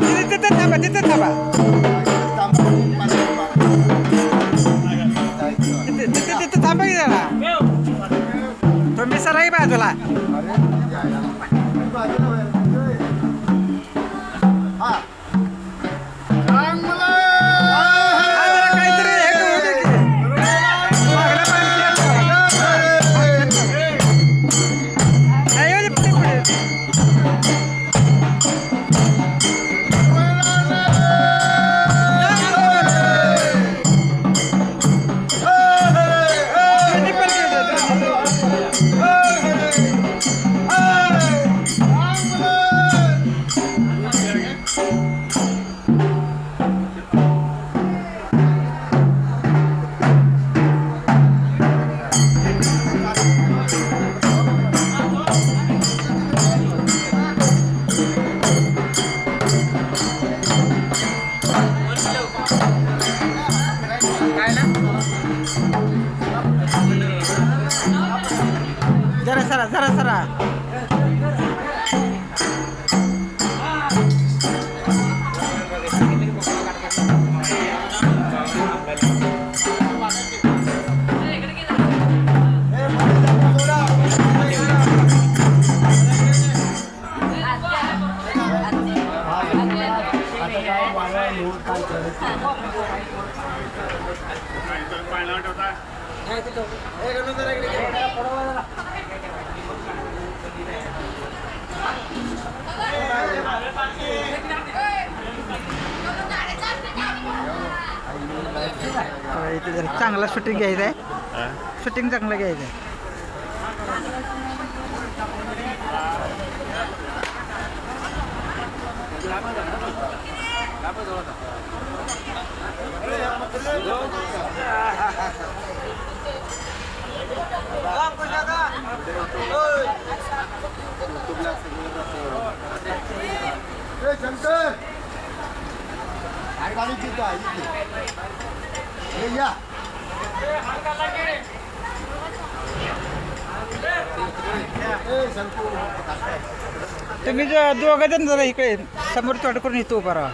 तिथे तिथे थांबा तिथे थांबा. तिथे तिथे थांबा. की जरा? तुम्ही सराई बाजूला. जरा सरा जरा सरा इथे जरा चांगला शूटिंग घ्यायचं आहे. शूटिंग चांगलं घ्यायचं आहे. शंकर! तुम्ही जो दोघं जण जरा इकडे समोर तोंड करून इथं उभा राहा.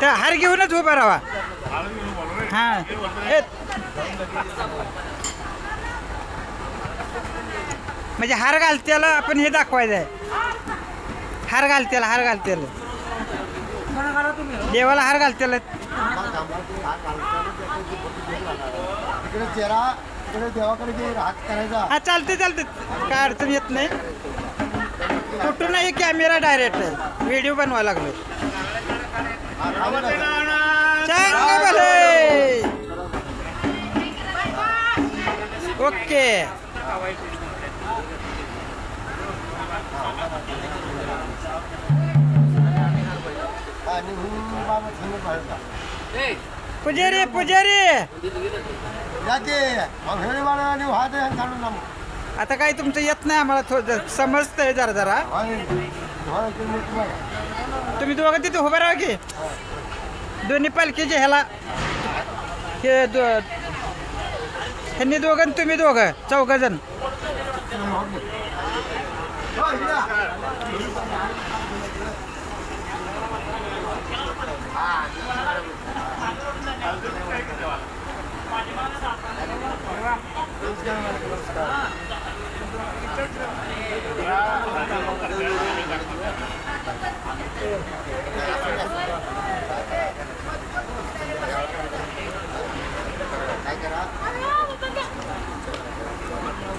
त्या हार घेऊनच उभा राहा. हां. म्हणजे हार घालत्याला आपण हे दाखवायचं आहे हार घालत्याला हार घालत्याला. देवाला हार करायचा. हा चालते चालते काय अडचण येत नाही. कुठून नाही कॅमेरा डायरेक्ट. आहे व्हिडिओ बनवायला लागलो ओके. आणि हूं. पुजारी पुजारी काढून ना मग. आता काही तुमचं येत नाही आम्हाला थोडं समजतंय जरा जरा. तुम्ही दोघं तिथे उभं राहा की दोन्ही पालखीचे ह्याला हे दो ह्यांनी दोघं आणि तुम्ही दोघं चौघ जण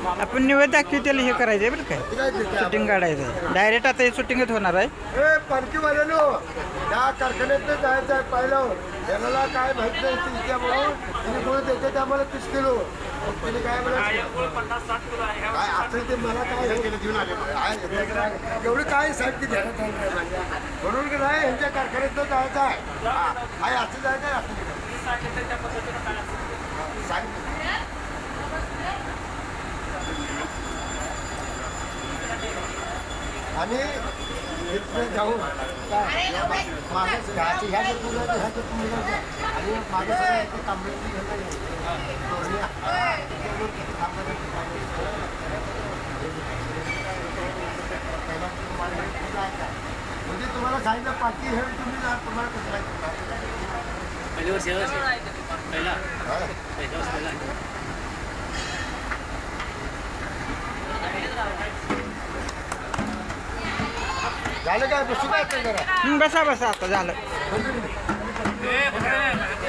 आपण निवेद दाखवी त्याला हे करायचं आहे बरं काय शूटिंग काढायचं आहे डायरेक्ट आता हे शूटिंगच होणार आहे. ए पालखीवाल्यानो त्या कारखान्यात जायचं आहे पाहिलं. त्याला काय माहीत नाही तिने कोण देते ते आम्हाला तीस किलो. तिने काय काय ते मला काय एवढी काय साहेब ती ध्यानात म्हणून की नाही यांच्या कारखान्यात जायचं आहे. काय असं जायचं आहे. असं आणि इथं जाऊन माझ्या ह्याची ह्या मुलाचं ह्या मुलाचं आणि माझ्या सगळ्या तांबडीची म्हणजे तुम्हाला सांगितलं पाठी हे तुम्ही तुम्हाला कसं पहिल्या वर्षी पहिला. पहिल्या वर्ष पहिला. झालं काय बसू काय जरा. बसा बसा आता झालं.